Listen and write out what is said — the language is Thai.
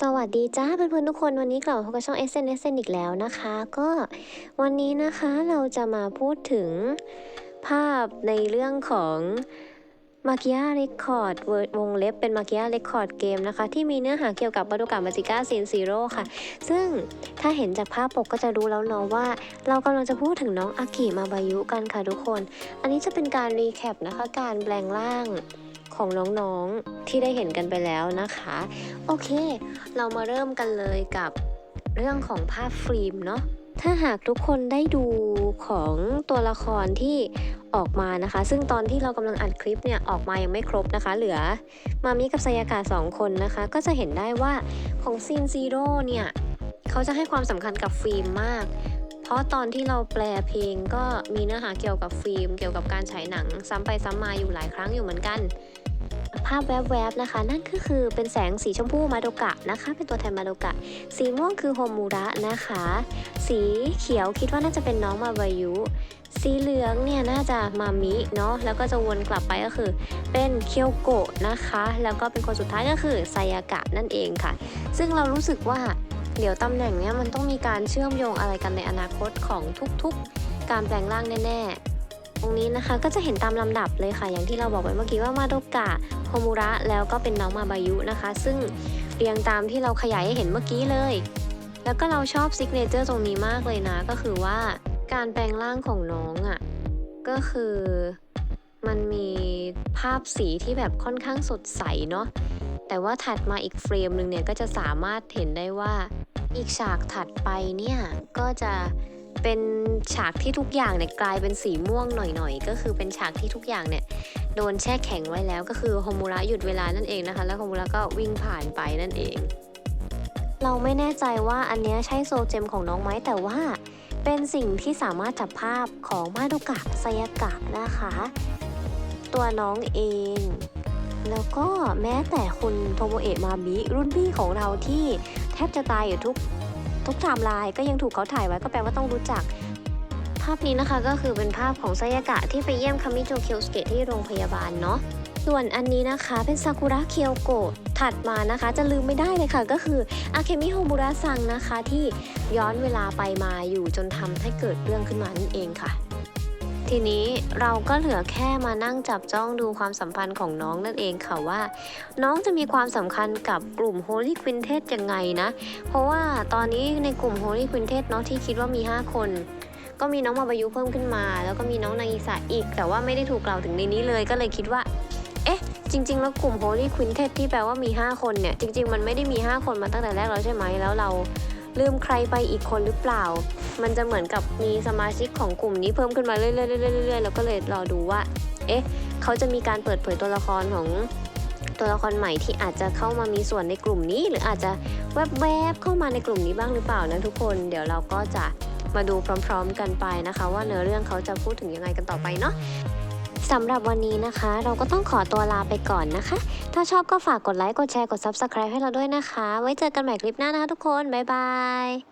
สวัสดีจ้าเพื่อนๆทุกคนวันนี้กลับมาพบกับช่อง s n s n อีกแล้วนะคะ ก็วันนี้นะคะเราจะมาพูดถึงภาพในเรื่องของมากิ a าเรคคอร์ดวงเล็บเป็นมากิ a าเรคคอร์ดเกมนะคะ ที่มีเนื้อหาเกี่ยวกับมาดูกามาจิก้าซีนซีโร่ค่ะ ซึ่งถ้าเห็นจากภาพปกก็จะรู้แล้วเนาะว่า เรากำลังจะพูดถึงน้องอากิมาบายุกันค่ะทุกคน อันนี้จะเป็นการรีแคปนะคะการแปลงร่าง ของน้องๆที่ได้เห็นกันไปแล้วนะคะ โอเค เรามาเริ่มกันเลยกับเรื่องของภาพฟิล์มเนาะถ้าหากทุกคนได้ดูของตัวละครที่ออกมานะคะ ซึ่งตอนที่เรากำลังอัดคลิปเนี่ยออกมายังไม่ครบนะคะ เหลือมามิกับไซยากาสองคนนะคะ ก็จะเห็นได้ว่าของซีนซีโร่เนี่ยเขาจะให้ความสำคัญกับฟิล์มมาก เพราะตอนที่เราแปลเพลงก็มีเนื้อหาเกี่ยวกับฟิล์ม เกี่ยวกับการฉายหนังซ้ำไปซ้ำมาอยู่หลายครั้งอยู่เหมือนกันาพแวบๆนะคะ นั่นก็คือเป็นแสงสีชมพูมาโดกะนะคะ เป็นตัวแทนมาโดกะ สีม่วงคือโฮมูระนะคะ สีเขียวคิดว่าน่าจะเป็นน้องมาบายุ สีเหลืองเนี่ยน่าจะมามิเนาะแล้วก็จะวนกลับไปก็คือ เป็นเคียวโกะนะคะ แล้วก็เป็นคนสุดท้ายก็คือไซยากะนั่นเองค่ะ ซึ่งเรารู้สึกว่าเดี๋ยวตำแหน่งเนี้ยมันต้องมีการเชื่อมโยงอะไรกันในอนาคตของทุกๆ การแปลงร่างแน่ๆ ตรงนี้นะคะก็จะเห็นตามลำดับเลยค่ะ อย่างที่เราบอกไปเมื่อกี้ว่ามาโดกะโฮมูระแล้วก็เป็นน้องมาบายุนะคะ ซึ่งเรียงตามที่เราขยายให้เห็นเมื่อกี้เลย แล้วก็เราชอบซิกเนเจอร์ตรงนี้มากเลยนะ ก็คือว่าการแปลงร่างของน้องอะ่ะก็คือมันมีภาพสีที่แบบค่อนข้างสดใสเนาะแต่ว่าถัดมาอีกเฟรมหนึ่งเนี่ยก็จะสามารถเห็นได้ว่าอีกฉากถัดไปเนี่ยก็จะ เป็นฉากที่ทุกอย่างเนี่ยกลายเป็นสีม่วงหน่อยๆ ก็คือเป็นฉากที่ทุกอย่างเนี่ยโดนแช่แข็งไว้แล้วก็คือโฮมูระหยุดเวลานั่นเองนะคะ แล้วโฮมูระก็วิ่งผ่านไปนั่นเอง เราไม่แน่ใจว่าอันเนี้ยใช่โซเจมของน้องไหมแต่ว่า เป็นสิ่งที่สามารถจับภาพของมาโดกะไซยากะนะคะ ตัวน้องเอง แล้วก็แม้แต่คุณโทโมเอะมามิรุ่นพี่ของเราที่แทบจะตายอยู่ทุก ทุกไทม์ไลน์ก็ยังถูกเขาถ่ายไว้ก็แปลว่าต้องรู้จัก ภาพนี้นะคะก็คือเป็นภาพของไซยากะที่ไปเยี่ยมคามิโจเคียวสเกะที่โรงพยาบาลเนาะส่วนอันนี้นะคะเป็นซากุระเคียวโกะถัดมานะคะ จะลืมไม่ได้เลยค่ะ ก็คืออาเคมิโฮมุระซังนะคะ ที่ย้อนเวลาไปมาอยู่จนทำให้เกิดเรื่องขึ้นมานั่นเองค่ะ ทีนี้เราก็เหลือแค่มานั่งจับจ้องดูความสัมพันธ์ของน้องนั่นเองค่ะว่า น้องจะมีความสำคัญกับกลุ่ม Holy Quintet ยังไงนะ เพราะว่าตอนนี้ในกลุ่ม Holy Quintet เนาะที่คิดว่ามี 5 คนก็มีน้องมาบายุเพิ่มขึ้นมา แล้วก็มีน้องนางอิสาอีก แต่ว่าไม่ได้ถูกกล่าวถึงในนี้เลยก็เลยคิดว่า เอ๊ะ จริง ๆ แล้วกลุ่ม Holy Quintet ที่แปลว่ามี 5 คนเนี่ย จริง ๆ มันไม่ได้มี 5 คนมาตั้งแต่แรกแล้วใช่ไหมแล้วเรา ลืมใครไปอีกคนหรือเปล่า มันจะเหมือนกับมีสมาชิกของกลุ่มนี้เพิ่มขึ้นมาเรื่อยๆเรื่อยๆแล้วก็เลยรอดูว่า เอ๊ะ เขาจะมีการเปิดเผยตัวละครของตัวละครใหม่ที่อาจจะเข้ามามีส่วนในกลุ่มนี้ หรืออาจจะแวบๆเข้ามาในกลุ่มนี้บ้างหรือเปล่านะทุกคน เดี๋ยวเราก็จะมาดูพร้อม ๆ กันไปนะคะ ว่าเนื้อเรื่องเขาจะพูดถึงยังไงกันต่อไปเนาะ สำหรับวันนี้นะคะ เราก็ต้องขอตัวลาไปก่อนนะคะ ถ้าชอบก็ฝากกดไลค์ กดแชร์ กด Subscribe ให้เราด้วยนะคะ ไว้เจอกันใหม่คลิปหน้านะคะทุกคน บ๊ายบาย